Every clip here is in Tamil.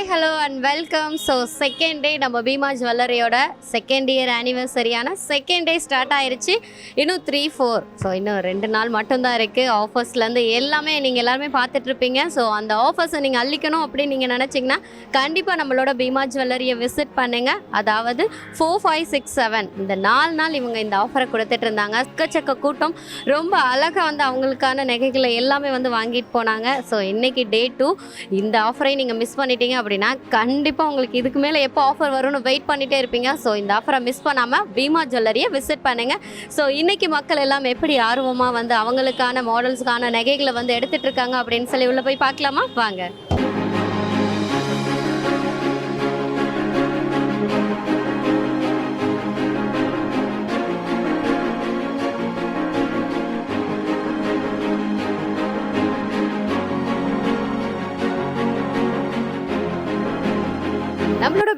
Hi hello and welcome so second day நம்ம பீமா ஜுவல்லரியோட second year ஆனிவர்சரியான second day start ஆயிடுச்சு இன்னும் த்ரீ ஃபோர் ஸோ இன்னும் ரெண்டு நாள் மட்டும்தான் இருக்குது ஆஃபர்ஸ்லேருந்து எல்லாமே நீங்கள் எல்லாருமே பார்த்துட்ருப்பீங்க ஸோ அந்த ஆஃபர்ஸை நீங்கள் அள்ளிக்கணும் அப்படின்னு நீங்கள் நினச்சிங்கன்னா கண்டிப்பாக நம்மளோட பீமா ஜுவல்லரியை விசிட் பண்ணுங்கள் அதாவது ஃபோர் ஃபைவ் சிக்ஸ் செவன் இந்த நாலு நாள் இவங்க இந்த ஆஃபரை கொடுத்துட்டு இருந்தாங்க. அக்கச்சக்க கூட்டம். ரொம்ப அழகாக வந்து அவங்களுக்கான நகைகளை எல்லாமே வந்து வாங்கிட்டு போனாங்க. ஸோ இன்றைக்கி டே டூ இந்த ஆஃபரை நீங்கள் மிஸ் பண்ணிட்டீங்க. அப்படின்னா கண்டிப்பாக உங்களுக்கு இதுக்கு மேலே எப்போ ஆஃபர் வரும்னு வெயிட் பண்ணிகிட்டே இருப்பீங்க. ஸோ இந்த ஆஃபரை மிஸ் பண்ணாமல் பீமா ஜுவல்லரியை விசிட் பண்ணுங்க. ஸோ இன்னைக்கு மக்கள் எல்லாம் எப்படி ஆர்வமாக வந்து அவங்களுக்கான மாடல்ஸ்க்கான நகைகளை வந்து எடுத்துகிட்டு இருக்காங்க அப்படின்னு சொல்லி உள்ளே போய் பார்க்கலாமா? வாங்க.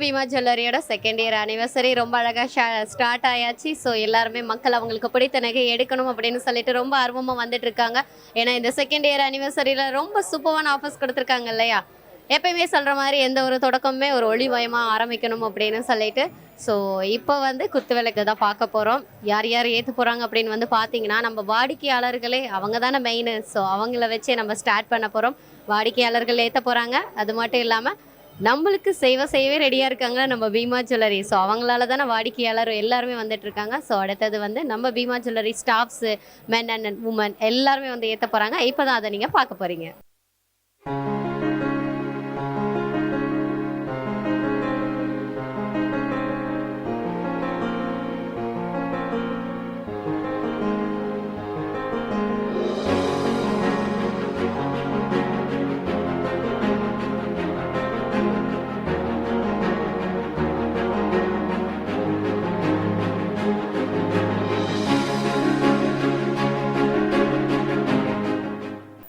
பீமா ஜுவல்லரியோட செகண்ட் இயர் அனிவர்சரி ரொம்ப அழகாக ஸ்டார்ட் ஆயாச்சு. ஸோ எல்லாருமே மக்கள் அவங்களுக்கு பிடித்த நகை எடுக்கணும் அப்படின்னு சொல்லிட்டு ரொம்ப ஆர்வமாக வந்துட்டு இருக்காங்க. ஏன்னா இந்த செகண்ட் இயர் அனிவர்சரியில் ரொம்ப சூப்பரான ஆஃபர்ஸ் கொடுத்துருக்காங்க இல்லையா? எப்பயுமே சொல்கிற மாதிரி எந்த ஒரு தொடக்கமுமே ஒரு ஒளிமயமாக ஆரம்பிக்கணும் அப்படின்னு சொல்லிட்டு. ஸோ இப்போ வந்து குத்து விளக்கு தான் பார்க்க போகிறோம் யார் யார் ஏற்று போகிறாங்க அப்படின்னு வந்து பார்த்தீங்கன்னா நம்ம வாடிக்கையாளர்களே அவங்க தானே மெயின் ஸோ அவங்கள வச்சே நம்ம ஸ்டார்ட் பண்ண போகிறோம் வாடிக்கையாளர்கள் ஏற்ற போகிறாங்க அது மட்டும் இல்லாமல் நம்மளுக்கு செய்வ செய்யவே ரெடியாக இருக்காங்க நம்ம பீமா ஜுவல்லரி ஸோ அவங்களால தானே வாடிக்கையாளர் எல்லாருமே வந்துட்டு இருக்காங்க. ஸோ அடுத்தது வந்து நம்ம Bhima jewellery staffs men and women எல்லாருமே வந்து ஏற்ற போகிறாங்க இப்போ தான் அதை நீங்கள் பார்க்க போகிறீங்க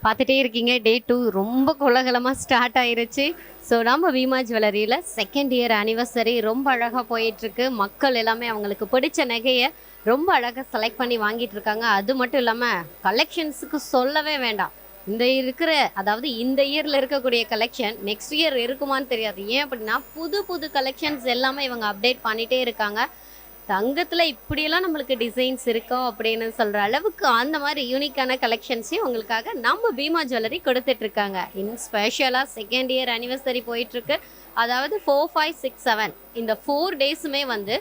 பார்த்துட்டே இருக்கீங்க. டே டூ ரொம்ப கோலகலமாக ஸ்டார்ட் ஆயிருச்சு. ஸோ நம்ம வீமா ஜுவல்லரியில் செகண்ட் இயர் அனிவர்சரி ரொம்ப அழகாக போயிட்டுருக்கு. மக்கள் எல்லாமே அவங்களுக்கு பிடிச்ச நகையை ரொம்ப அழகாக செலக்ட் பண்ணி வாங்கிட்டு இருக்காங்க. அது மட்டும் இல்லாமல் கலெக்ஷன்ஸுக்கு சொல்லவே வேண்டாம். இந்த இருக்கிற அதாவது இந்த இயரில் இருக்கக்கூடிய கலெக்ஷன் நெக்ஸ்ட் இயர் இருக்குமான்னு தெரியாது. ஏன் அப்படின்னா புது புது கலெக்ஷன்ஸ் எல்லாமே இவங்க அப்டேட் பண்ணிகிட்டே இருக்காங்க. தங்கத்தில் இப்படியெல்லாம் நம்மளுக்கு டிசைன்ஸ் இருக்கும் அப்படின்னு சொல்கிற அளவுக்கு அந்த மாதிரி யூனிக்கான கலெக்ஷன்ஸையும் உங்களுக்காக நம்ம பீமா ஜுவல்லரி கொடுத்துட்டு இருக்காங்க. இன் ஸ்பெஷலாக செகண்ட் இயர் அனிவர்சரி போயிட்டுருக்கு அதாவது ஃபோர் ஃபைவ் சிக்ஸ் செவன் இந்த ஃபோர் டேஸுமே வந்து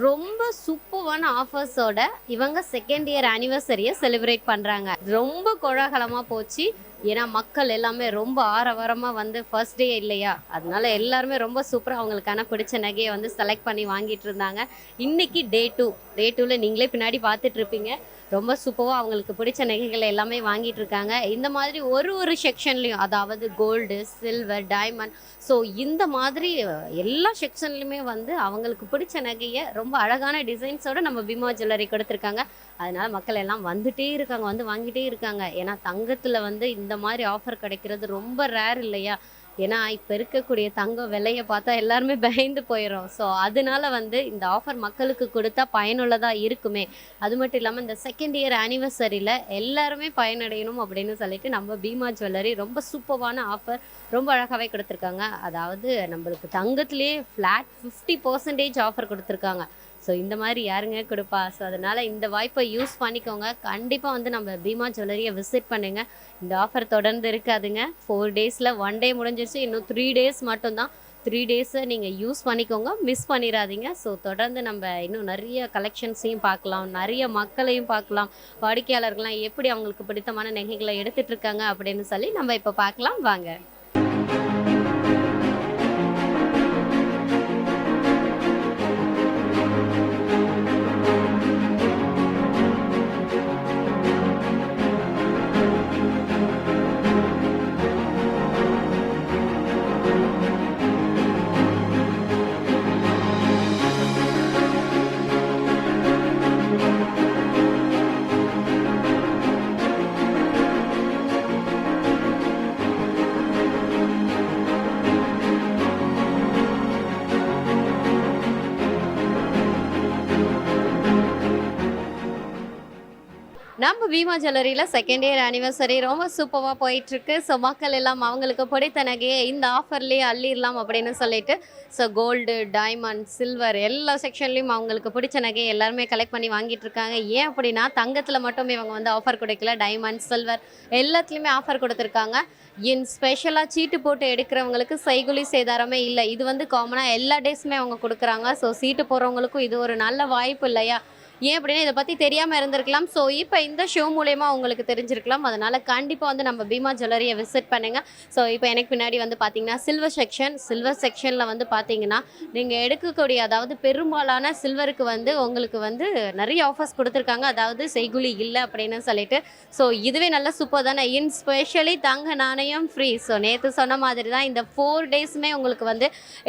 ரொம்ப சூப்பரான ஆஃபர்ஸோட இவங்க செகண்ட் இயர் ஆனிவர்சரியை செலிப்ரேட் பண்ணுறாங்க ரொம்ப கோலாகலமாக போச்சு. ஏன்னா மக்கள் எல்லாமே ரொம்ப ஆரவாரமாக வந்து ஃபர்ஸ்ட் டே இல்லையா? அதனால எல்லாருமே ரொம்ப சூப்பராக அவங்களுக்கான பிடிச்ச நகையை வந்து செலக்ட் பண்ணி வாங்கிட்டு இருந்தாங்க. இன்னைக்கு டே டூ டே டூவில் நீங்களே பின்னாடி பார்த்துட்டு இருப்பீங்க. ரொம்ப சூப்பராக அவங்களுக்கு பிடிச்ச நகைகளை எல்லாமே வாங்கிட்டு இருக்காங்க. இந்த மாதிரி ஒரு ஒரு செக்ஷன்லையும் அதாவது கோல்டு சில்வர் டைமண்ட் ஸோ இந்த மாதிரி எல்லா செக்ஷன்லையுமே வந்து அவங்களுக்கு பிடிச்ச நகையை ரொம்ப அழகான டிசைன்ஸோட நம்ம பீமா ஜுவல்லரி கொடுத்துருக்காங்க. அதனால் மக்கள் எல்லாம் வந்துட்டே இருக்காங்க வந்து வாங்கிட்டே இருக்காங்க. ஏன்னா தங்கத்தில் வந்து இந்த மாதிரி ஆஃபர் கிடைக்கிறது ரொம்ப ரேர் இல்லையா? ஏன்னா இப்போ இருக்கக்கூடிய தங்க விலையை பார்த்தா எல்லாருமே பயந்து போயிடும் ஸோ அதனால வந்து இந்த ஆஃபர் மக்களுக்கு கொடுத்தா பயனுள்ளதாக இருக்குமே. அது மட்டும் இல்லாமல் இந்த செகண்ட் இயர் ஆனிவர்சரியில் எல்லாருமே பயனடையணும் அப்படின்னு சொல்லிட்டு நம்ம பீமா ஜுவல்லரி ரொம்ப சூப்பரான ஆஃபர் ரொம்ப அழகாகவே கொடுத்துருக்காங்க. அதாவது நம்மளுக்கு தங்கத்துலேயே ஃப்ளாட் ஃபிஃப்டி பர்சன்டேஜ் ஆஃபர் கொடுத்துருக்காங்க. ஸோ இந்த மாதிரி யாருங்க கொடுப்பா? ஸோ அதனால் இந்த வாய்ப்பை யூஸ் பண்ணிக்கோங்க. கண்டிப்பாக வந்து நம்ம பீமா ஜுவல்லரியை விசிட் பண்ணுங்கள் இந்த ஆஃபர் தொடர்ந்து இருக்காதுங்க. ஃபோர் டேஸில் ஒன் டே முடிஞ்சிருச்சு. இன்னும் த்ரீ டேஸ் மட்டும்தான். த்ரீ டேஸை நீங்கள் யூஸ் பண்ணிக்கோங்க. மிஸ் பண்ணிடாதீங்க ஸோ தொடர்ந்து நம்ம இன்னும் நிறைய கலெக்ஷன்ஸையும் பார்க்கலாம். நிறைய மக்களையும் பார்க்கலாம். வாடிக்கையாளர்கள்லாம் எப்படி அவங்களுக்கு பிடித்தமான நகைகளை எடுத்துகிட்ருக்காங்க அப்படின்னு சொல்லி நம்ம இப்போ பார்க்கலாம். வாங்க. நம்ம பீமா ஜுவல்லரியில் செகண்ட் இயர் ஆனிவர்சரி ரொம்ப சூப்பராக போயிட்டுருக்கு. ஸோ மக்கள் எல்லாம் அவங்களுக்கு பிடித்த நகையை இந்த ஆஃபர்லேயே அள்ளிடலாம் அப்படின்னு சொல்லிட்டு ஸோ கோல்டு டைமண்ட் சில்வர் எல்லா செக்ஷன்லேயும் அவங்களுக்கு பிடிச்ச நகையை எல்லாருமே கலெக்ட் பண்ணி வாங்கிட்டு இருக்காங்க. ஏன் அப்படின்னா தங்கத்தில் மட்டும் இவங்க வந்து ஆஃபர் கொடுக்கல. டைமண்ட் சில்வர் எல்லாத்துலேயுமே ஆஃபர் கொடுத்துருக்காங்க. இன் ஸ்பெஷலாக சீட்டு போட்டு எடுக்கிறவங்களுக்கு செய்குலி சேதாரமே இல்லை. இது வந்து காமனாக எல்லா டேஸுமே அவங்க கொடுக்குறாங்க. ஸோ சீட்டு போடுறவங்களுக்கும் இது ஒரு நல்ல வாய்ப்பு இல்லையா? ஏன் அப்படின்னா இதை பற்றி தெரியாமல் இருந்திருக்கலாம். ஸோ இப்போ இந்த ஷோ மூலயமா உங்களுக்கு தெரிஞ்சிருக்கலாம். அதனால் கண்டிப்பாக வந்து நம்ம பீமா ஜுவல்லரியை விசிட் பண்ணுங்கள் ஸோ இப்போ எனக்கு பின்னாடி வந்து பார்த்தீங்கன்னா சில்வர் செக்ஷன் சில்வர் செக்ஷனில் வந்து பார்த்தீங்கன்னா நீங்கள் எடுக்கக்கூடிய அதாவது பெரும்பாலான சில்வருக்கு வந்து உங்களுக்கு வந்து நிறைய ஆஃபர்ஸ் கொடுத்துருக்காங்க. அதாவது செய்குலி இல்லை அப்படின்னு சொல்லிட்டு. ஸோ இதுவே நல்ல சூப்பர் தானே. இன் ஸ்பெஷலி தங்க நாணயம் ஃப்ரீ ஸோ நேற்று சொன்ன மாதிரி தான் இந்த ஃபோர் டேஸுமே உங்களுக்கு வந்து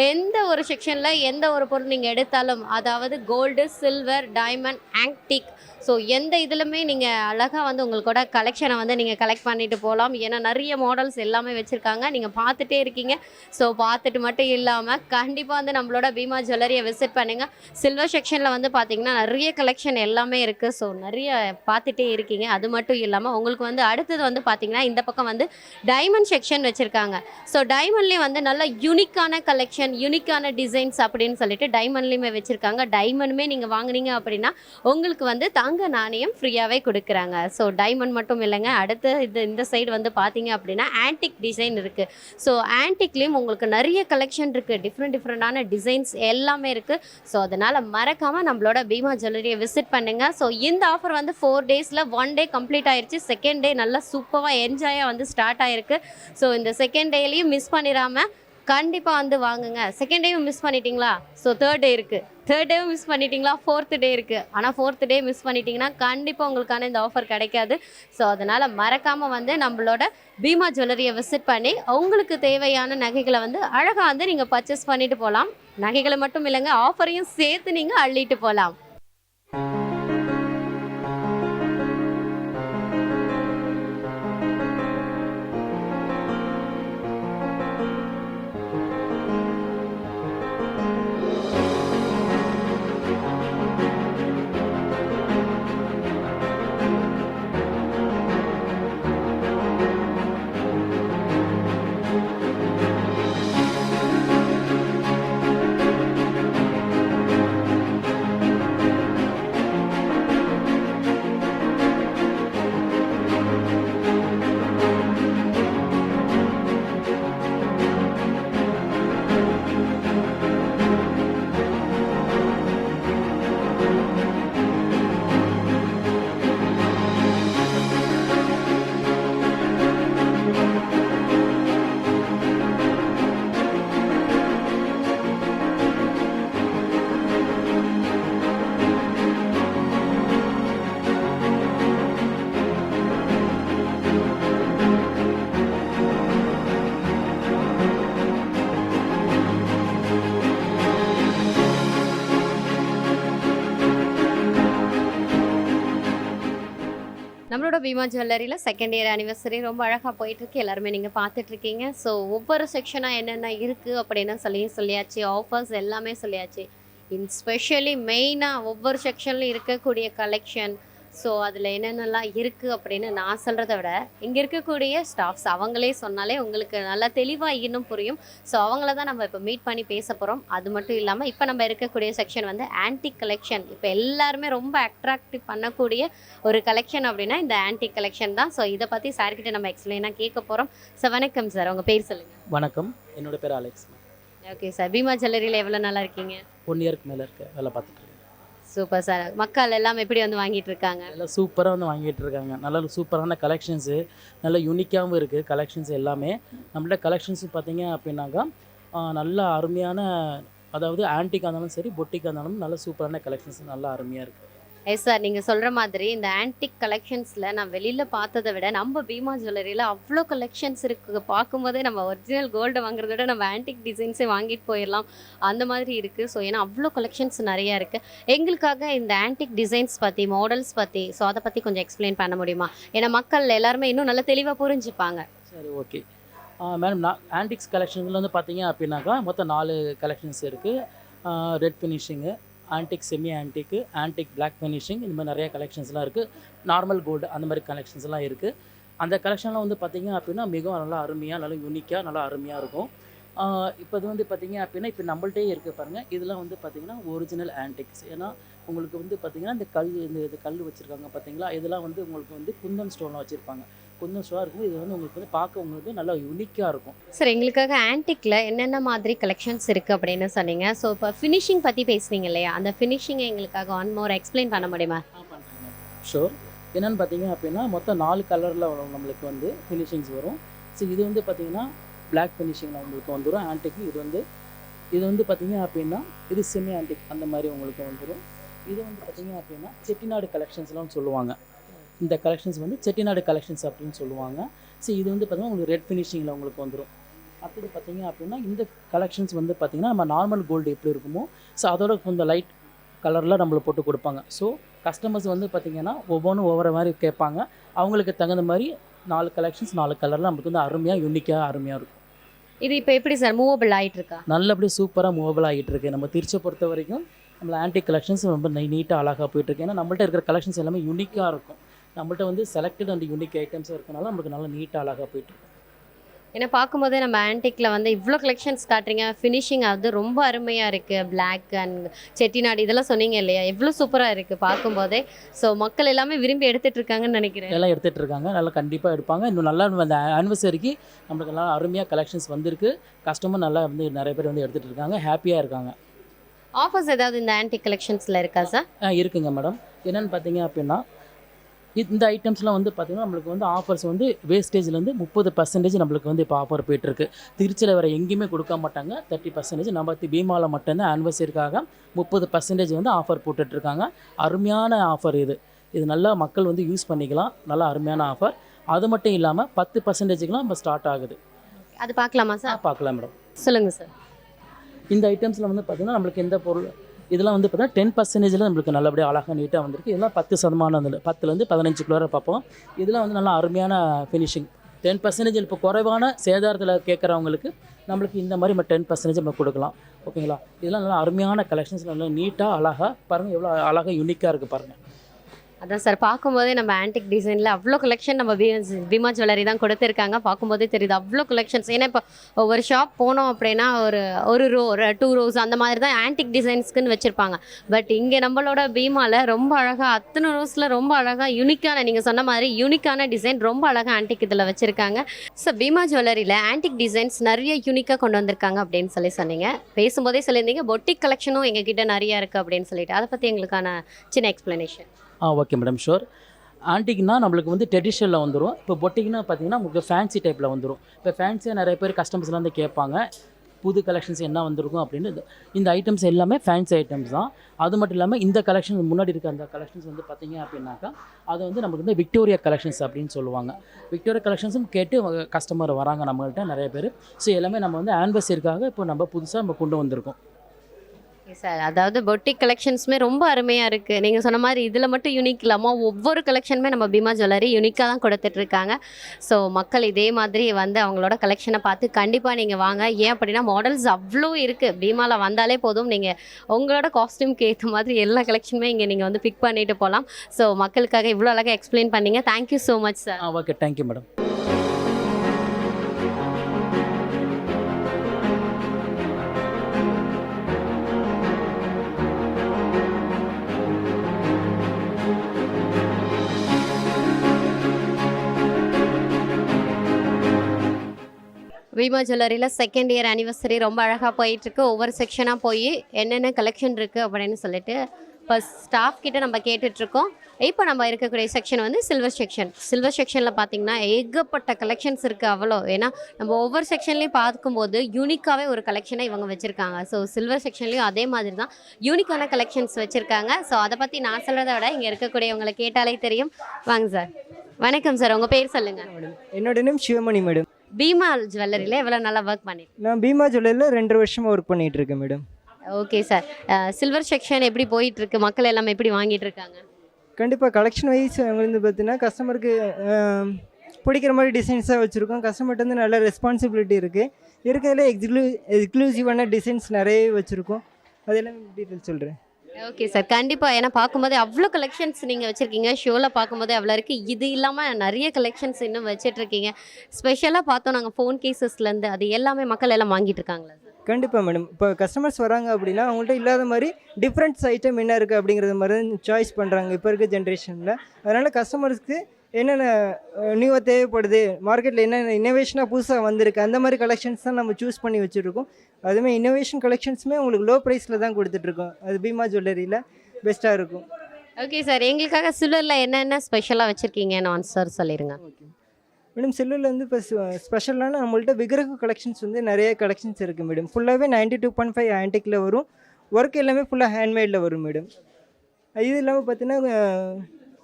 எந்த ஒரு செக்ஷனில் எந்த ஒரு பொருள் நீங்கள் எடுத்தாலும் அதாவது gold silver diamond antique so எந்த இதுலையுமே நீங்கள் அழகாக வந்து உங்களோட கலெக்ஷனை வந்து நீங்கள் கலெக்ட் பண்ணிட்டு போகலாம் ஏன்னா நிறைய மாடல்ஸ் எல்லாமே வச்சுருக்காங்க. நீங்கள் பார்த்துட்டே இருக்கீங்க. ஸோ பார்த்துட்டு மட்டும் இல்லாமல் கண்டிப்பாக வந்து நம்மளோட பீமா ஜுவல்லரியை விசிட் பண்ணுங்கள் சில்வர் செக்ஷனில் வந்து பார்த்தீங்கன்னா நிறைய கலெக்ஷன் எல்லாமே இருக்குது ஸோ நிறைய பார்த்துட்டே இருக்கீங்க. அது மட்டும் இல்லாமல் உங்களுக்கு வந்து அடுத்தது வந்து பார்த்தீங்கன்னா இந்த பக்கம் வந்து டைமண்ட் செக்ஷன் வச்சுருக்காங்க. ஸோ டைமண்ட்லேயும் வந்து நல்ல யூனிக்கான கலெக்ஷன் யூனிக்கான டிசைன்ஸ் அப்படின்னு சொல்லிட்டு டைமண்ட்லேயுமே வச்சுருக்காங்க. டைமண்டுமே நீங்கள் வாங்குனீங்க அப்படின்னா உங்களுக்கு வந்து தங்க நாணயம் ஃப்ரீயாகவே கொடுக்குறாங்க. ஸோ டைமண்ட் மட்டும் இல்லைங்க. அடுத்து இது இந்த சைடு வந்து பார்த்தீங்க அப்படின்னா ஆன்டிக் டிசைன் இருக்குது ஸோ ஆன்டிக்லேயும் உங்களுக்கு நிறைய கலெக்ஷன் இருக்குது டிஃப்ரெண்ட் டிஃப்ரெண்டான டிசைன்ஸ் எல்லாமே இருக்குது ஸோ அதனால் மறக்காமல் நம்மளோட பீமா ஜுவல்லரியை விசிட் பண்ணுங்கள் ஸோ இந்த ஆஃபர் வந்து ஃபோர் டேஸில் ஒன் டே கம்ப்ளீட் ஆயிடுச்சு செகண்ட் டே நல்லா சூப்பராக என்ஜாயாக வந்து ஸ்டார்ட் ஆயிருக்கு. ஸோ இந்த செகண்ட் டேலையும் மிஸ் பண்ணிடாமல் கண்டிப்பாக வந்து வாங்குங்க. செகண்ட் டேவும் மிஸ் பண்ணிட்டீங்களா? ஸோ தேர்ட் டே இருக்குது தேர்ட் டேவும் மிஸ் பண்ணிட்டீங்களா? ஃபோர்த்து டே இருக்குது ஆனால் ஃபோர்த்து டே மிஸ் பண்ணிட்டீங்கன்னா கண்டிப்பாக உங்களுக்கான இந்த ஆஃபர் கிடைக்காது. ஸோ அதனால் மறக்காமல் வந்து நம்மளோட பீமா ஜுவல்லரியை விசிட் பண்ணி உங்களுக்கு தேவையான நகைகளை வந்து அழகாக வந்து நீங்கள் பர்ச்சேஸ் பண்ணிட்டு போகலாம் நகைகளை மட்டும் இல்லைங்க ஆஃபரையும் சேர்த்து நீங்கள் அள்ளிட்டு போகலாம் பீமா ஜுவல்லரியில் செகண்ட் இயர் அனிவர்சரி ரொம்ப அழகாக போயிட்டுருக்கு. எல்லாருமே நீங்கள் பார்த்துட்ருக்கீங்க ஸோ ஒவ்வொரு செக்ஷனாக என்னென்ன இருக்குது அப்படின்னு சொல்லி சொல்லியாச்சு. ஆஃபர்ஸ் எல்லாமே சொல்லியாச்சு. இன் ஸ்பெஷலி மெயினாக ஒவ்வொரு செக்ஷன்லையும் இருக்கக்கூடிய கலெக்ஷன் ஸோ அதில் என்னென்னலாம் இருக்குது அப்படின்னு நான் சொல்கிறத விட இங்கே இருக்கக்கூடிய ஸ்டாஃப்ஸ் அவங்களே சொன்னாலே உங்களுக்கு நல்லா தெளிவாக இன்னும் புரியும். ஸோ அவங்கள தான் நம்ம இப்போ மீட் பண்ணி பேச போகிறோம் அது மட்டும் இல்லாமல் இப்போ நம்ம இருக்கக்கூடிய செக்ஷன் வந்து ஆன்டிக் கலெக்ஷன் இப்போ எல்லாருமே ரொம்ப அட்ராக்டிவ் பண்ணக்கூடிய ஒரு கலெக்ஷன் அப்படின்னா இந்த ஆன்டிக் கலெக்ஷன் தான். ஸோ இதை பற்றி சார்கிட்ட நம்ம எக்ஸ்பிளைனாக கேட்க போகிறோம் ஸோ வணக்கம் சார் உங்கள் பேர் சொல்லுங்கள் வணக்கம். என்னோட பேர் அலெக்ஸ். ஓகே சார் பீமா ஜுவல்லரியில் எவ்வளோ நல்லா இருக்கீங்க? ஒன் இயருக்கு மேலே இருக்க. வேலை பார்த்துட்டு சூப்பர் சார் மக்கள் எல்லாம் எப்படி வந்து வாங்கிட்டு இருக்காங்க எல்லாம் சூப்பராக வந்து வாங்கிட்டு இருக்காங்க நல்ல சூப்பரான கலெக்ஷன்ஸு நல்ல யூனிக்காகவும் இருக்குது கலெக்ஷன்ஸ் எல்லாமே. நம்மள்ட்ட கலெக்ஷன்ஸ் பார்த்தீங்க அப்படின்னாக்கா நல்ல அருமையான அதாவது ஆன்டிக்காக இருந்தாலும் சரி பொட்டிக்காக இருந்தாலும் நல்ல சூப்பரான கலெக்ஷன்ஸ் நல்லா அருமையாக இருக்குது எஸ் சார் நீங்கள் சொல்கிற மாதிரி இந்த ஆன்டிக் கலெக்ஷன்ஸில் நான் வெளியில் பார்த்ததை விட நம்ம பீமா ஜுவல்லரியில் அவ்வளோ கலெக்ஷன்ஸ் இருக்குது பார்க்கும்போதே நம்ம ஒரிஜினல் கோல்டு வாங்குறத விட நம்ம ஆன்டிக் டிசைன்ஸே வாங்கிட்டு போயிடலாம். அந்த மாதிரி இருக்குது ஸோ ஏன்னா அவ்வளோ கலெக்ஷன்ஸ் நிறையா இருக்குது எங்களுக்காக இந்த ஆன்டிக் டிசைன்ஸ் பற்றி மாடல்ஸ் பற்றி ஸோ அதை பற்றி கொஞ்சம் எக்ஸ்பிளைன் பண்ண முடியுமா? ஏன்னா மக்கள் எல்லாருமே இன்னும் நல்லா தெளிவாக புரிஞ்சுப்பாங்க. சரி ஓகே மேடம் நான் ஆன்டிக்ஸ் கலெக்ஷன்ஸில் வந்து பார்த்தீங்க அப்படின்னாக்கா மொத்தம் நாலு கலெக்ஷன்ஸ் இருக்குது red finishing antique semi antique antique black finishing இந்த மாதிரி நிறைய கலெக்ஷன்ஸ்லாம் இருக்குது நார்மல் கோல்டு அந்த மாதிரி கலெக்ஷன்ஸ்லாம் இருக்குது அந்த கலெக்ஷன்லாம் வந்து பார்த்திங்க அப்படின்னா மிகவும் நல்லா அருமையாக நல்லா யூனிக்காக நல்லா அருமையாக இருக்கும். இப்போ இது வந்து பார்த்திங்க அப்படின்னா இப்போ நம்மள்ட்டே இருக்குது பாருங்கள் இதெல்லாம் வந்து பார்த்திங்கன்னா ஒரிஜினல் ஆன்டிக்ஸ் ஏன்னா உங்களுக்கு வந்து பார்த்திங்கன்னா இந்த கல் இந்த இது கல் வச்சுருக்காங்க பார்த்தீங்களா இதெல்லாம் வந்து உங்களுக்கு வந்து குந்தன் ஸ்டோன்லாம் வச்சுருப்பாங்க. குந்தன் ஸ்டோனாக இருக்கும். இது வந்து உங்களுக்கு வந்து பார்க்க உங்களுக்கு நல்லா யூனிக்காக இருக்கும். சார் எங்களுக்காக ஆன்டிக்கில் என்னென்ன மாதிரி கலெக்ஷன்ஸ் இருக்குது அப்படின்னு சொன்னீங்க. ஸோ இப்போ ஃபினிஷிங் பற்றி பேசுனீங்க இல்லையா? அந்த ஃபினிஷிங்கை எங்களுக்காக ஒன் மோர் எக்ஸ்பிளைன் பண்ண முடியுமா? ஷோர் என்னென்னு பார்த்தீங்க அப்படின்னா மொத்தம் நாலு கலரில் நம்மளுக்கு வந்து ஃபினிஷிங்ஸ் வரும். ஸோ இது வந்து பார்த்தீங்கன்னா பிளாக் ஃபினிஷிங்கில் உங்களுக்கு வந்துடும் ஆன்டிக் இது வந்து இது வந்து பார்த்தீங்க அப்படின்னா இது செமி ஆன்டிக் அந்த மாதிரி உங்களுக்கு வந்துடும் இது வந்து பார்த்தீங்க அப்படின்னா செட்டிநாடு கலெக்ஷன்ஸ்லாம் சொல்லுவாங்க. இந்த கலெக்ஷன்ஸ் வந்து செட்டிநாடு கலெக்ஷன்ஸ் அப்படின்னு சொல்லுவாங்க. ஸோ இது வந்து பார்த்தீங்கன்னா உங்களுக்கு ரெட் ஃபினிஷிங்கில் உங்களுக்கு வந்துடும் அடுத்தது பார்த்தீங்க அப்படின்னா இந்த கலெக்ஷன்ஸ் வந்து பார்த்தீங்கன்னா நம்ம நார்மல் கோல்டு எப்படி இருக்குமோ ஸோ அதோட கொஞ்சம் லைட் கலரில் நம்மளுக்கு போட்டு கொடுப்பாங்க. ஸோ கஸ்டமர்ஸ் வந்து பார்த்திங்கன்னா ஒவ்வொன்றும் ஒவ்வொரு மாதிரி கேட்பாங்க. அவங்களுக்கு தகுந்த மாதிரி நாலு கலெக்ஷன்ஸ் நாலு கலரில் நம்மளுக்கு வந்து அருமையாக யூனிக்காக அருமையாக இருக்கும். இது இப்போ எப்படி சார் மூவபிள் ஆயிட்டு இருக்கா நல்லபடியாக சூப்பராக மூவபிள் ஆகிட்டு இருக்கு நம்ம திருச்சியை பொறுத்த வரைக்கும் நம்மள ஆன்டிக் கலெக்ஷன்ஸ் ரொம்ப நீட்டாக அழகாக போயிட்டுருக்கு. ஏன்னா நம்மள்ட்ட இருக்கிற கலெக்ஷன்ஸ் எல்லாமே யூனிக்காக இருக்கும். நம்மள்ட்ட வந்து செலக்டட் அண்ட் யூனிக் ஐட்டம்ஸ் இருக்கனால நம்மளுக்கு நல்லா நீட்டாக அழகாக போயிட்டு. ஏன்னா பார்க்கும்போதே நம்ம ஆன்டிக்கில் வந்து இவ்வளோ கலெக்ஷன்ஸ் காட்டுறீங்க. ஃபினிஷிங் அது ரொம்ப அருமையாக இருக்குது Black அண்ட் செட்டிநாடு இதெல்லாம் சொன்னீங்க இல்லையா? எவ்வளோ சூப்பராக இருக்குது பார்க்கும்போதே. ஸோ மக்கள் எல்லாமே விரும்பி எடுத்துட்டு இருக்காங்கன்னு நினைக்கிறேன். எல்லாம் எடுத்துகிட்டு இருக்காங்க. நல்லா கண்டிப்பாக எடுப்பாங்க. இன்னும் நல்லா அந்த ஆனிவர்சரிக்கு நம்மளுக்கு நல்லா அருமையாக கலெக்ஷன்ஸ் வந்திருக்கு. கஸ்டமர் நல்லா வந்து நிறைய பேர் வந்து எடுத்துகிட்டு இருக்காங்க. ஹாப்பியாக இருக்காங்க. ஆஃபர்ஸ் ஏதாவது இந்த ஆன்டிக் கலெக்ஷன்ஸில் இருக்கா சார் இருக்குங்க மேடம் என்னென்னு பார்த்தீங்க அப்படின்னா இந்த ஐட்டம்ஸ்லாம் வந்து பார்த்திங்கன்னா நம்மளுக்கு வந்து ஆஃபர்ஸ் வந்து வேஸ்டேஜ்லேருந்து முப்பது பர்சன்டேஜ் நம்மளுக்கு வந்து இப்போ ஆஃபர் போயிட்டுருக்கு. திருச்சியில் வேறு எங்கேயுமே கொடுக்க மாட்டாங்க. தேர்ட்டி பர்சன்டேஜ் நம்ம பீமாவில் மட்டும்தான் ஆனிவர்சரிக்காக முப்பது பர்சன்டேஜ் வந்து ஆஃபர் போட்டுட்ருக்காங்க அருமையான ஆஃபர் இது. இது நல்லா மக்கள் வந்து யூஸ் பண்ணிக்கலாம். நல்லா அருமையான ஆஃபர் அது மட்டும் இல்லாமல் பத்து பர்சன்டேஜுக்கெலாம் இப்போ ஸ்டார்ட் ஆகுது. அது பார்க்கலாமா சார் பார்க்கலாம் மேடம் சொல்லுங்கள் சார் இந்த ஐட்டம்ஸில் வந்து பார்த்திங்கன்னா நம்மளுக்கு எந்த பொருள் இதெல்லாம் வந்து பார்த்தீங்கன்னா டென் பர்சன்டேஜில் நம்மளுக்கு நல்லபடியாக அழகாக நீட்டாக வந்திருக்கு. இதெல்லாம் பத்து சதமானம் வந்து பத்துலேருந்து பதினஞ்சு கிலோ பார்ப்போம். இதெல்லாம் வந்து நல்லா அருமையான ஃபினிஷிங் டென் பர்சன்டேஜ் இப்போ குறைவான சேதாரத்தில் கேட்குறவங்களுக்கு நம்மளுக்கு இந்த மாதிரி நம்ம டென் பர்சன்டேஜ் நம்ம கொடுக்கலாம். ஓகேங்களா இதெல்லாம் நல்லா அருமையான கலெக்ஷன்ஸ் நல்லா நீட்டாக அழகாக பாருங்கள் எவ்வளோ அழகாக யூனிக்காக இருக்குது பாருங்கள் அதான் சார் பார்க்கும்போதே நம்ம ஆன்டிக் டிசைனில் அவ்வளோ கலெக்ஷன் நம்ம பீமா ஜுவல்லரி தான் கொடுத்துருக்காங்க. பார்க்கும்போதே தெரியுது அவ்வளோ கலெக்ஷன்ஸ் ஏன்னா இப்போ ஒரு ஷாப் போனோம் அப்படின்னா ஒரு ஒரு ரோ டூ ரோஸ் அந்த மாதிரி தான் ஆன்டிக் டிசைன்ஸ்க்குன்னு வச்சுருப்பாங்க. பட் இங்கே நம்மளோட பீமாவில் ரொம்ப அழகாக அத்தனை ரோஸில் ரொம்ப அழகாக யூனிக்கான நீங்கள் சொன்ன மாதிரி யூனிக்கான டிசைன் ரொம்ப அழகாக ஆன்டிக் இதில் வச்சுருக்காங்க. ஸோ பீமா ஜுவல்லரியில் ஆன்டிக் டிசைன்ஸ் நிறைய யூனிக்காக கொண்டு வந்திருக்காங்க அப்படின்னு சொல்லி சொன்னீங்க. பேசும்போதே சொல்லியிருந்தீங்க பொட்டிக் கலெக்ஷனும் எங்ககிட்ட நிறைய இருக்குது அப்படின்னு சொல்லிட்டு. அதை பற்றி எங்களுக்கான சின்ன எக்ஸ்ப்ளனேஷன் ஆ ஓகே மேடம் ஷோர் ஆன்டிக்னா நம்மளுக்கு வந்து ட்ரெடிஷனில் வந்துடும் இப்போ பொட்டிக்னா பார்த்தீங்கன்னா உங்களுக்கு ஃபேன்சி டைப்பில் வந்துடும் இப்போ ஃபேன்சியாக நிறைய பேர் கஸ்டமர்ஸ்லாம் வந்து கேட்பாங்க புது கலெக்ஷன்ஸ் என்ன வந்திருக்கும்? அப்படின்னு. இந்த ஐட்டம்ஸ் எல்லாமே ஃபேன்சி ஐட்டம்ஸ் தான். அது மட்டும் இல்லாமல் இந்த கலெக்ஷன் முன்னாடி இருக்க அந்த கலெக்ஷன்ஸ் வந்து பார்த்தீங்க அப்படின்னாக்கா அது வந்து நமக்கு வந்து விக்டோரியா கலெக்ஷன்ஸ் அப்படின்னு சொல்லுவாங்க. விக்டோரியா கலெக்ஷன்ஸும் கேட்டு கஸ்டமர் வராங்க நம்மகிட்ட நிறைய பேர். ஸோ எல்லாமே நம்ம வந்து ஆனிவர்சரிக்காக இப்போ நம்ம புதுசாக நம்ம கொண்டு வந்திருக்கோம். சார் அதாவது பொட்டிக் கலெக்ஷன்ஸுமே ரொம்ப அருமையாக இருக்குது நீங்கள் சொன்ன மாதிரி இதில் மட்டும் யூனிக் இல்லாமல் ஒவ்வொரு கலெக்ஷனுமே நம்ம பீமா ஜுவல்லரி யூனிக்காக தான் கொடுத்துட்ருக்காங்க ஸோ மக்கள் இதே மாதிரி வந்து அவங்களோட கலெக்ஷனை பார்த்து கண்டிப்பாக நீங்கள் வாங்க. ஏன் அப்படின்னா மாடல்ஸ் அவ்வளோ இருக்குது பீமாவில் வந்தாலே போதும். நீங்கள் உங்களோட காஸ்ட்யூம்க்கு ஏற்ற மாதிரி எல்லா கலெக்ஷனுமே இங்கே நீங்கள் வந்து பிக் பண்ணிட்டு போகலாம் ஸோ மக்களுக்காக இவ்வளோ அழகாக எக்ஸ்பிளைன் பண்ணீங்க. Thank you so much sir okay thank you madam Bhima ஜுவல்லரியில் second year anniversary ரொம்ப அழகாக போயிட்டுருக்கு. ஒவ்வொரு செக்ஷனாக போய் என்னென்ன கலெக்ஷன் இருக்குது அப்படின்னு சொல்லிட்டு இப்போ ஸ்டாஃப் கிட்ட நம்ம கேட்டுட்ருக்கோம் இப்போ நம்ம இருக்கக்கூடிய செக்ஷன் வந்து சில்வர் செக்ஷன் சில்வர் செக்ஷனில் பார்த்தீங்கன்னா ஏகப்பட்ட கலெக்ஷன்ஸ் இருக்குது அவ்வளோ. ஏன்னா நம்ம ஒவ்வொரு செக்ஷன்லேயும் பார்க்கும்போது யூனிக்காகவே ஒரு கலெக்ஷனை இவங்க வச்சுருக்காங்க. ஸோ சில்வர் செக்ஷன்லேயும் அதே மாதிரி தான் யூனிக்கான கலெக்ஷன்ஸ் வச்சுருக்காங்க. ஸோ அதை பற்றி நான் சொல்கிறத விட இங்கே இருக்கக்கூடியவங்களை கேட்டாலே தெரியும். வாங்க சார். வணக்கம் சார். உங்கள் பேர் சொல்லுங்கள் மேடம் என்னோட நேம் சிவமணி மேடம். பீமா ஜுவல்லரியில் எவ்வளோ நல்லா ஒர்க் பண்ணி நான் பீமா ஜுவல்லரியில் ரெண்டு வருஷமாக ஒர்க் பண்ணிட்டு இருக்கேன் madam okay sir silver section எப்படி போயிட்டு இருக்கு மக்கள் எல்லாம் எப்படி வாங்கிட்டு இருக்காங்க கண்டிப்பாக கலெக்ஷன் வைஸ் வந்து பார்த்தீங்கன்னா கஸ்டமருக்கு பிடிக்கிற மாதிரி டிசைன்ஸாக வச்சுருக்கோம். கஸ்டமர்கிட்ட வந்து நல்ல ரெஸ்பான்சிபிலிட்டி இருக்குது இருக்கிறதுல எக்ஸ்க்ளூ எக்ஸ்க்ளூசிவான டிசைன்ஸ் நிறைய வச்சுருக்கோம். அதெல்லாம் டீட்டெயில் சொல்கிறேன் ஓகே சார் கண்டிப்பாக ஏன்னா பார்க்கும்போது அவ்வளோ கலெக்ஷன்ஸ் நீங்கள் வச்சுருக்கீங்க. ஷோவில் பார்க்கும்போது அவ்வளோ இருக்குது இது இல்லாமல் நிறைய கலெக்ஷன்ஸ் இன்னும் வச்சிட்ருக்கீங்க. ஸ்பெஷலாக பார்த்தோம் நாங்கள் ஃபோன் கேசஸ்லேருந்து அது எல்லாமே மக்கள் எல்லாம் வாங்கிட்டு இருக்காங்களா கண்டிப்பாக மேடம் இப்போ கஸ்டமர்ஸ் வராங்க அப்படின்னா அவங்கள்ட்ட இல்லாத மாதிரி டிஃப்ரெண்ட்ஸ் ஐட்டம் என்ன இருக்குது அப்படிங்கிறது மாதிரி சாய்ஸ் பண்ணுறாங்க இப்போ இருக்க ஜென்ரேஷனில் அதனால் கஸ்டமர்ஸ்க்கு என்னென்ன நியூவாக தேவைப்படுது? மார்க்கெட்டில் என்னென்ன இன்னோவேஷனாக புதுசாக வந்திருக்கு? அந்த மாதிரி கலெக்ஷன்ஸ் தான் நம்ம சூஸ் பண்ணி வச்சுருக்கோம். அதுமாதிரி இன்னோவேஷன் கலெக்ஷன்ஸுமே உங்களுக்கு லோ ப்ரைஸில் தான் கொடுத்துட்ருக்கோம். அது பீமா ஜுவல்லரியில் பெஸ்ட்டாக இருக்கும். ஓகே சார் எங்களுக்காக சில்வரில் என்னென்ன ஸ்பெஷலாக வச்சுருக்கீங்கன்னு ஆன்சர் சொல்லிடுங்க. ஓகே மேடம் சில்வரில் வந்து இப்போ ஸ்பெஷலான நம்மள்ட்ட விக்கிரக கலெக்ஷன்ஸ் வந்து நிறைய கலெக்ஷன்ஸ் இருக்குது மேடம் ஃபுல்லாகவே நைன்ட்டி டூ பாயிண்ட் ஃபைவ் ஆன்டிக்கில் வரும். ஒர்க் எல்லாமே ஃபுல்லாக ஹேண்ட்மேடில் வரும் மேடம் இது இல்லாமல் பார்த்தீங்கன்னா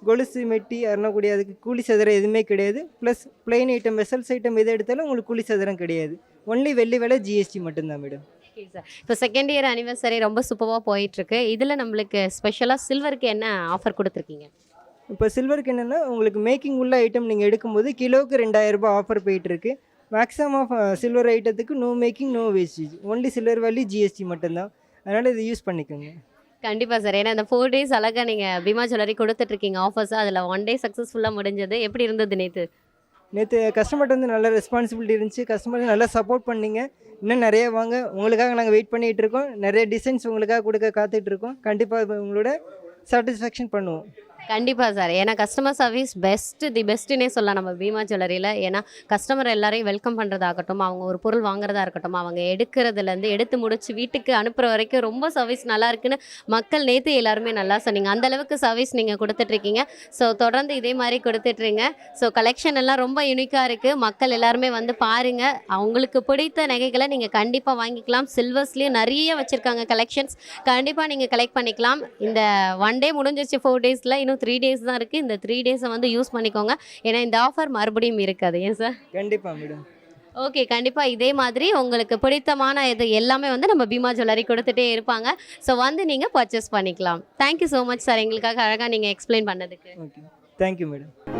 கொலுசு மெட்டி அரணக்கூடிய அதுக்கு கூலி சதுரம் எதுவுமே கிடையாது. Plus plain item vessels item எது எடுத்தாலும் உங்களுக்கு கூலி சதுரம் கிடையாது. ஒன்லி வெள்ளி விலை ஜிஎஸ்டி மட்டும்தான் மேடம் ஓகே சார் இப்போ செகண்ட் இயர் அனிவர்சரி ரொம்ப சூப்பராக போயிட்டுருக்கு. இதில் நம்மளுக்கு ஸ்பெஷலாக சில்வருக்கு என்ன ஆஃபர் கொடுத்துருக்கீங்க? இப்போ சில்வருக்கு என்னென்னா உங்களுக்கு மேக்கிங் உள்ள ஐட்டம் நீங்கள் எடுக்கும்போது கிலோவுக்கு ரெண்டாயிரம் ரூபாய் ஆஃபர் போயிட்டுருக்கு. Maximum off silver ஐட்டத்துக்கு no making no wastage only silver value GST மட்டும்தான். அதனால் இதை யூஸ் பண்ணிக்கோங்க. கண்டிப்பாக சார். ஏன்னா இந்த ஃபோர் டேஸ் அழகாக நீங்கள் பீமா ஜுவல்லரி கொடுத்துட்ருக்கீங்க ஆஃபர்ஸ் அதில் ஒன் டே சக்ஸஸ்ஃபுல்லாக முடிஞ்சது. எப்படி இருந்தது நேற்று நேற்று கஸ்டமர்கிட்ட வந்து நல்ல ரெஸ்பான்சிபிலிட்டி இருந்துச்சு. கஸ்டமர் நல்லா சப்போர்ட் பண்ணீங்க. இன்னும் நிறைய வாங்க. உங்களுக்காக நாங்கள் வெயிட் பண்ணிகிட்டு இருக்கோம். நிறைய டிசைன்ஸ் உங்களுக்காக கொடுக்க காத்துட்ருக்கோம் கண்டிப்பாக உங்களோட சாட்டிஸ்ஃபேக்ஷன் பண்ணுவோம். கண்டிப்பாக சார். ஏன்னா கஸ்டமர் சர்வீஸ் பெஸ்ட் தி பெஸ்ட்டுன்னே சொல்லலாம் நம்ம பீமா ஜுவல்லரியில் ஏன்னா கஸ்டமர் எல்லாரையும் வெல்கம் பண்ணுறதாகட்டும் அவங்க ஒரு பொருள் வாங்குறதா இருக்கட்டும் அவங்க எடுக்கிறதுலேருந்து எடுத்து முடிச்சு வீட்டுக்கு அனுப்புகிற வரைக்கும் ரொம்ப சர்வீஸ் நல்லா இருக்குன்னு மக்கள் நேற்று எல்லாருமே நல்லா சொன்னீங்க. அந்த அளவுக்கு சர்வீஸ் நீங்கள் கொடுத்துட்ருக்கீங்க. ஸோ தொடர்ந்து இதே மாதிரி கொடுத்துட்ருங்க. ஸோ கலெக்ஷன் எல்லாம் ரொம்ப யூனிக்காக இருக்குது மக்கள் எல்லாருமே வந்து பாருங்கள் அவங்களுக்கு பிடித்த நகைகளை நீங்கள் கண்டிப்பாக வாங்கிக்கலாம். சில்வர்ஸ்லேயும் நிறைய வச்சுருக்காங்க கலெக்ஷன்ஸ் கண்டிப்பாக நீங்கள் கலெக்ட் பண்ணிக்கலாம். இந்த ஒன் டே முடிஞ்சிருச்சு ஃபோர் டேஸில் இன்னும் த்ரீ டேஸ் தான் இருக்குது இந்த த்ரீ டேஸை வந்து யூஸ் பண்ணிக்கோங்க. ஏன்னா இந்த ஆஃபர் மறுபடியும் இருக்காது. ஏன் சார் கண்டிப்பாக மேடம் ஓகே கண்டிப்பாக இதே மாதிரி உங்களுக்கு பிடித்தமான இது எல்லாமே வந்து நம்ம பீமா ஜுவல்லரி கொடுத்துட்டே இருப்பாங்க. ஸோ வந்து நீங்கள் பர்ச்சேஸ் பண்ணிக்கலாம். தேங்க்யூ ஸோ மச் சார் எங்களுக்காக அழகாக நீங்கள் எக்ஸ்பிளைன் பண்ணதுக்கு. Thank you madam